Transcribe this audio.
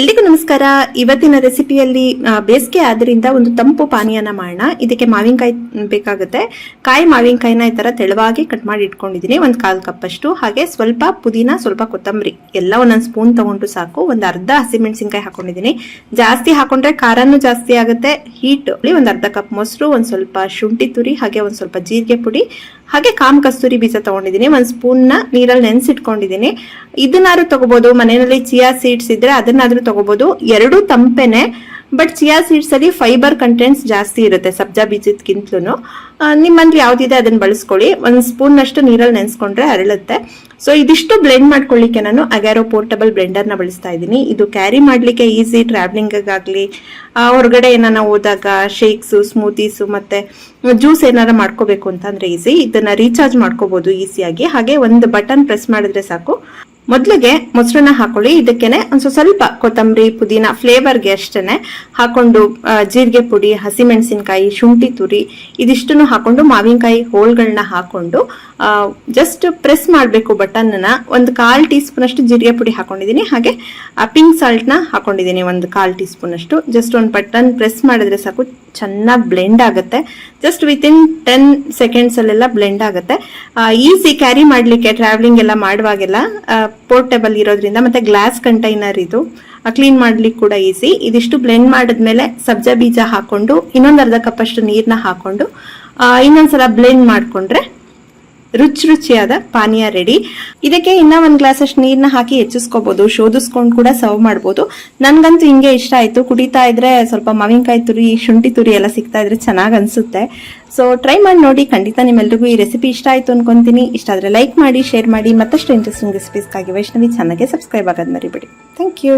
ಎಲ್ರಿಗೂ ನಮಸ್ಕಾರ. ಇವತ್ತಿನ ರೆಸಿಪಿಯಲ್ಲಿ ಬೇಸಿಗೆ ಆದ್ರಿಂದ ಒಂದು ತಂಪು ಪಾನೀಯನ ಮಾಡೋಣ. ಇದಕ್ಕೆ ಮಾವಿನಕಾಯಿ ಬೇಕಾಗುತ್ತೆ. ಕಾಯಿ ಮಾವಿನಕಾಯಿನ ಈ ತರ ತೆಳುವಾಗಿ ಕಟ್ ಮಾಡಿ ಇಟ್ಕೊಂಡಿದ್ದೀನಿ. ಒಂದು ಕಾಲ್ ಕಪ್ ಅಷ್ಟು ಹಾಗೆ ಸ್ವಲ್ಪ ಪುದೀನ, ಸ್ವಲ್ಪ ಕೊತ್ತಂಬರಿ. ಎಲ್ಲ ಒಂದೊಂದು ಸ್ಪೂನ್ ತಗೊಂಡು ಸಾಕು. ಒಂದು ಅರ್ಧ ಹಸಿಮೆಣಸಿನ್ಕಾಯಿ ಹಾಕೊಂಡಿದ್ದೀನಿ. ಜಾಸ್ತಿ ಹಾಕೊಂಡ್ರೆ ಖಾರನೂ ಜಾಸ್ತಿ ಆಗುತ್ತೆ. ಹೀಟ್, ಒಂದು ಅರ್ಧ ಕಪ್ ಮೊಸರು, ಒಂದು ಸ್ವಲ್ಪ ಶುಂಠಿ ತುರಿ, ಹಾಗೆ ಒಂದು ಸ್ವಲ್ಪ ಜೀರಿಗೆ ಪುಡಿ. ಹಾಗೆ ಕಾಮ ಕಸ್ತೂರಿ ಬೀಜ ತಗೊಂಡಿದ್ದೀನಿ. ಒಂದು ಸ್ಪೂನ್ನ ನೀರಲ್ಲಿ ನೆನೆಸಿಟ್ಕೊಂಡಿದ್ದೀನಿ. ಇದನ್ನಾದ್ರೂ ತಗೋಬಹುದು ಮನೆಯಲ್ಲಿ ಚಿಯಾ ಸೀಡ್ಸ್ ಇದ್ರೆ ಅದನ್ನಾದ್ರೂ ತಗೋಬಹುದು ಎರಡು ತಂಪೆನೆ but chia seeds fibre contents ಜಾಸ್ತಿ ಇರುತ್ತೆ, ಸಬ್ಜಾ ಬೀಜದಕ್ಕಿಂತಲೂ ನಿಮ್ಮಂದ್ರೆ ಯಾವ್ದಿದೆ ಅದನ್ನ ಬಳಸ್ಕೊಳ್ಳಿ. ಒಂದು ಸ್ಪೂನ್ ಅಷ್ಟು ನೀರಲ್ಲಿ ನೆನೆಸ್ಕೊಂಡ್ರೆ ಅರಳುತ್ತೆ. ಸೊ ಇದಿಷ್ಟು ಬ್ಲೆಂಡ್ ಮಾಡ್ಕೊಳ್ಳಿಕ್ಕೆ ನಾನು ಅಗ್ಯಾರೋ ಪೋರ್ಟಬಲ್ ಬ್ಲೆಂಡರ್ನ ಬಳಸ್ತಾ ಇದ್ದೀನಿ. ಇದು ಕ್ಯಾರಿ ಮಾಡ್ಲಿಕ್ಕೆ ಈಸಿ ಟ್ರಾವೆಲಿಂಗ್ ಆಗಲಿ ಹೊರಗಡೆ ಏನಾರ ಹೋದಾಗ ಶೇಕ್ಸ್ ಸ್ಮೂತೀಸು ಮತ್ತೆ ಜ್ಯೂಸ್ ಏನಾರ ಮಾಡ್ಕೋಬೇಕು ಅಂತಂದರೆ ಈಸಿ ಇದನ್ನ ರೀಚಾರ್ಜ್ ಮಾಡ್ಕೋಬಹುದು ಈಸಿಯಾಗಿ ಹಾಗೆ ಒಂದು ಬಟನ್ ಪ್ರೆಸ್ ಮಾಡಿದ್ರೆ ಸಾಕು. ಮೊದಲಿಗೆ ಮೊಸರನ್ನ ಹಾಕೊಳ್ಳಿ. ಇದಕ್ಕೇನೆ ಒಂದು ಸ್ವಲ್ಪ ಕೊತ್ತಂಬರಿ, ಪುದೀನ ಫ್ಲೇವರ್ಗೆ ಅಷ್ಟೇನೆ ಹಾಕೊಂಡು ಜೀರಿಗೆ ಪುಡಿ, ಹಸಿಮೆಣಸಿನಕಾಯಿ, ಶುಂಠಿ ತುರಿ ಇದಿಷ್ಟನ್ನು ಹಾಕೊಂಡು ಮಾವಿನಕಾಯಿ ಹೋಳ್ಗಳನ್ನ ಹಾಕೊಂಡು ಜಸ್ಟ್ ಪ್ರೆಸ್ ಮಾಡಬೇಕು ಬಟನ್ನ ಒಂದು ಕಾಲ್ ಟೀ ಸ್ಪೂನ್ ಅಷ್ಟು ಜೀರಿಗೆ ಪುಡಿ ಹಾಕೊಂಡಿದ್ದೀನಿ. ಹಾಗೆ ಪಿಂಕ್ನ ಹಾಕೊಂಡಿದ್ದೀನಿ ಒಂದು ಕಾಲ್ ಟೀ ಸ್ಪೂನ್ ಅಷ್ಟು ಜಸ್ಟ್ ಒಂದು ಬಟನ್ ಪ್ರೆಸ್ ಮಾಡಿದ್ರೆ ಸಾಕು, ಚೆನ್ನಾಗಿ ಬ್ಲೆಂಡ್ ಆಗುತ್ತೆ. ಜಸ್ಟ್ ವಿತಿನ್ ಟೆನ್ ಸೆಕೆಂಡ್ಸ್ ಅಲ್ಲೆಲ್ಲ ಬ್ಲೆಂಡ್ ಆಗುತ್ತೆ. ಈಸಿ ಕ್ಯಾರಿ ಮಾಡ್ಲಿಕ್ಕೆ ಟ್ರಾವೆಲಿಂಗ್ ಎಲ್ಲ ಮಾಡುವಾಗೆಲ್ಲ ಪೋರ್ಟೇಬಲ್ ಇರೋದ್ರಿಂದ ಮತ್ತೆ ಗ್ಲಾಸ್ ಕಂಟೈನರ್ ಇದು ಕ್ಲೀನ್ ಮಾಡ್ಲಿಕ್ಕೆ ಕೂಡ ಈಸಿ ಇದಿಷ್ಟು ಬ್ಲೆಂಡ್ ಮಾಡಿದ್ಮೇಲೆ ಸಬ್ಜಾ ಬೀಜ ಹಾಕೊಂಡು ಇನ್ನೊಂದು ಅರ್ಧ ಕಪ್ ಅಷ್ಟು ನೀರ್ನ ಹಾಕೊಂಡು ಇನ್ನೊಂದ್ಸಲ ಬ್ಲೆಂಡ್ ಮಾಡ್ಕೊಂಡ್ರೆ ರುಚಿ ರುಚಿಯಾದ ಪಾನೀಯ ರೆಡಿ ಇದಕ್ಕೆ ಇನ್ನ ಒಂದ್ ಗ್ಲಾಸ್ ಅಷ್ಟು ನೀರ್ನ ಹಾಕಿ ಹೆಚ್ಚಿಸ್ಕೋಬಹುದು ಶೋಧಿಸ್ಕೊಂಡು ಕೂಡ ಸರ್ವ್ ಮಾಡಬಹುದು ನನ್ಗಂತೂ ಹಿಂಗೆ ಇಷ್ಟ ಆಯ್ತು. ಕುಡಿತಾ ಇದ್ರೆ ಸ್ವಲ್ಪ ಮಾವಿನಕಾಯಿ ತುರಿ, ಶುಂಠಿ ತುರಿ ಎಲ್ಲ ಸಿಗ್ತಾ ಇದ್ರೆ ಚೆನ್ನಾಗ್ ಅನ್ಸುತ್ತೆ. ಸೊ ಟ್ರೈ ಮಾಡಿ ನೋಡಿ. ಖಂಡಿತ ನಿಮ್ಮೆಲ್ರಿಗೂ ಈ ರೆಸಿಪಿ ಇಷ್ಟ ಆಯ್ತು ಅನ್ಕೊಂತೀನಿ. ಇಷ್ಟ ಆದ್ರೆ ಲೈಕ್ ಮಾಡಿ ಶೇರ್ ಮಾಡಿ. ಮತ್ತಷ್ಟು ಇಂಟ್ರೆಸ್ಟಿಂಗ್ ರೆಸಿಪೀಸ್ಗಾಗಿ ವೈಷ್ಣವಿ ಚಾನಲ್ಗೆ ಸಬ್ಸ್ಕ್ರೈಬ್ ಆಗೋದ್ ಮರಿಬೇಡಿ. Thank you